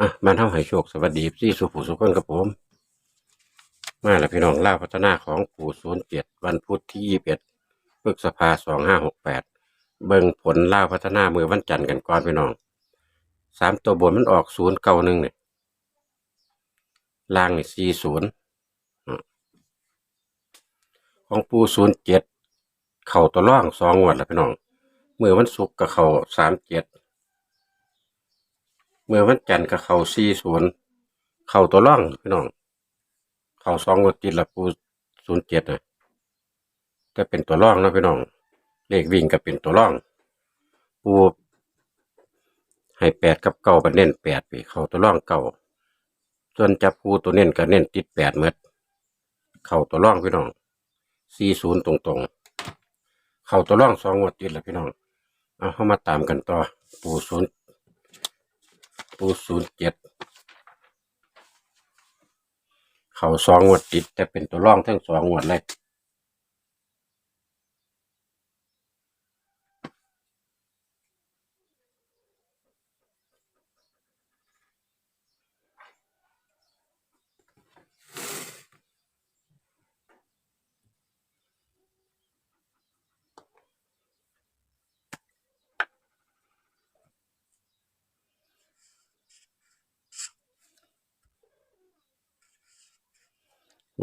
อะมันเท่าให้โชคสวัสดีพี่สุผู้สุขนกับผม มาแล้วพี่น้องเล่าพัฒนาของปู่ศูนย์เจ็ดวันพุธที่ยี่สิบเอ็ดพฤษภาสองห้าหกแปดเบิ่งผลเล่าพัฒนามือวันจันทร์กันก่อนพี่น้องสามตัวบนมันออกศูนย์เก้าหนึ่งเนี่ยล่างนี่สี่ศูนย์ของปูศูนย์เจ็ดเข่าตัวร่องสองงวดแล้วพี่น้องเมื่อวันศุกร์กับเข่าสามเจ็ด เมื่อวันจันทร์กับเขาสี่ศูนย์เข่าตัวร่องพี่น้อง เข่าสองงวติดละปูศูนย์เจ็ดนะแต่เป็นตัวร่องนะพี่น้อง เลขวิ่งก็เป็นตัวร่อง ปูให้แปดกับเก้าก็เน้นแปดไปเข่าตัวร่องเก้าส่วนจับปูตัวเน้นก็เน้นติดแปดเมดเข่าตัวร่องพี่น้องสี่ศูนย์ตรงๆ เข่าตัวร่องสองงวติดละพี่น้องเอาเข้ามาตามกันต่อปูศูนย์ ปูศูนย์เจ็ดเขาสองงวดติด แต่เป็นตัวร่องทั้งสองงวดเลย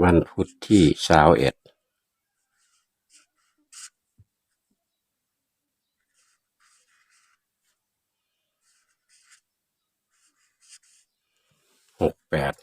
วันพุธที่สาวเอ็ดหกแปด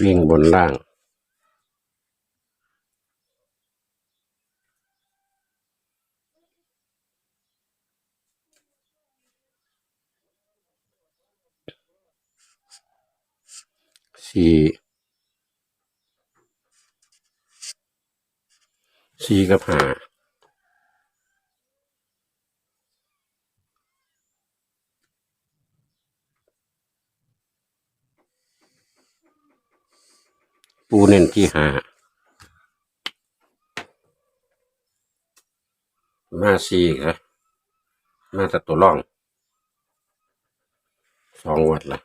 วิ่งบนล่าง สี่สี่กับห้า ปูเน้นที่หามาสี่ครับมาแต่ตัวร่อง สองงวัดละ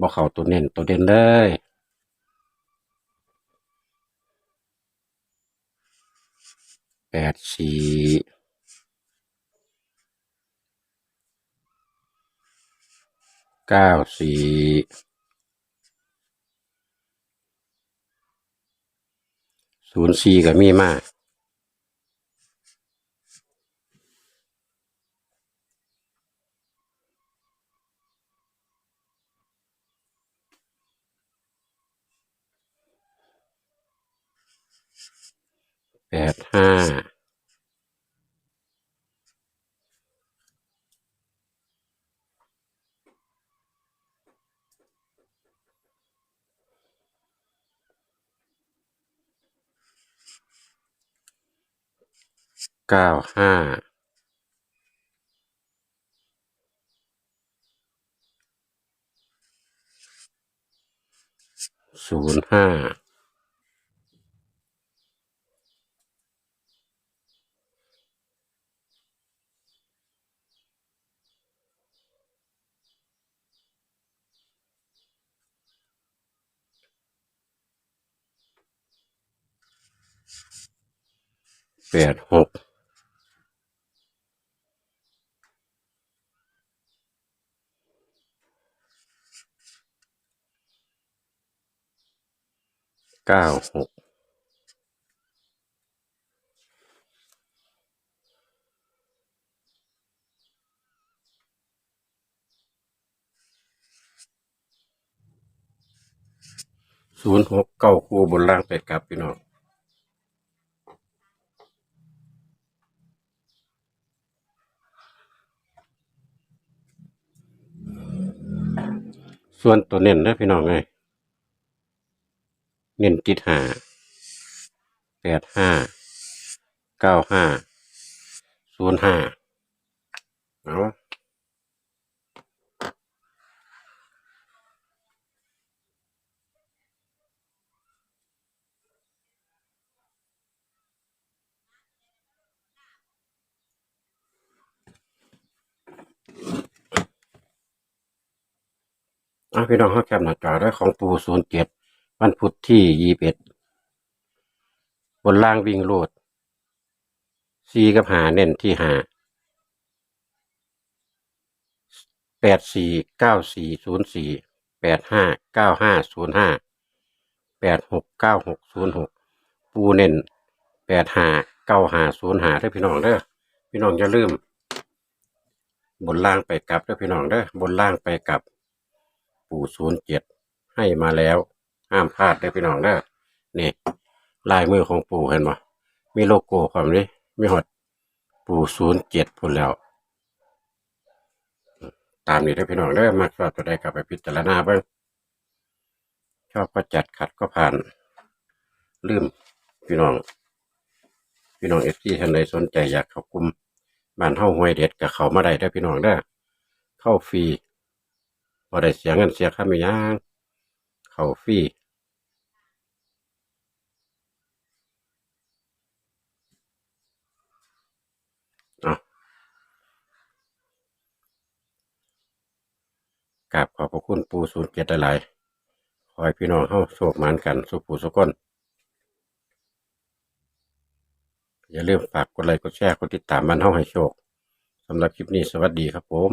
บอกเขาตัวเน้นตัวเด่นเลยแปดสี่เก้าสี่ ศูนย์สี่ก็มีมากแปดห้า เก้าห้าศูนย์ห้าแปดหก เก้าหกศูนย์หกเก้าคู่บนล่างเป็ดกับพี่น้องส่วนตัวเน้นนะพี่น้องไง เน้นจิตห้าแปดห้าเก้าห้าศูนย์ห้าเอาเอาพี่น้องเขาแคปหน้าจอได้ของปูศูนย์เจ็ด วันพุธที่ยี่สิบเอ็ดบนล่างวิ่งโลดซีกับหาเน้นที่หาแปดสี่เก้าสี่ศูนย์สี่แปดห้าเก้าห้าศูนย์ห้าแปดหกเก้าหกศูนย์หกปูเน้นแปดห้าเก้าห้าศูนย์หาเด้อพี่น้องเด้อพี่น้องอย่าลืม บนล่างไปกลับเด้อพี่น้องเด้อบนล่างไปกลับ ปูศูนย์เจ็ดให้มาแล้ว ห้ามพลาดเด้พี่น้องเด้อนี่ลายมือของปู่เห็นบ่มีโลโก้ความนี้มีหดปู่ศูนย์เจ็ดพุ่นแล้ว ตามนี้เด้พี่น้องเด้อมักชอบตัวใดกลับไปพิจารณาเบิ่งชอบก็จัดขัดก็ผ่าน ลืมพี่น้อง พี่น้องเอฟซีท่านใดสนใจอยากเข้ากลุ่มบ้านเฮาห้วยเด็ดกับเขามาได้เด้พี่น้องเด้อเข้าฟรีบ่ได้เสียเงินเสียค่าไม่ยาง ข้าฟรีเนาะกราบขอบพระคุณปู่ศูนย์เจ็ดหลายๆขอให้พี่น้องเฮาโชคหมานกันสุขผู้สุขคนอย่าลืมฝากกดไลค์กดแชร์กดติดตามบ้านเฮาให้โชคสำหรับคลิปนี้สวัสดีครับผม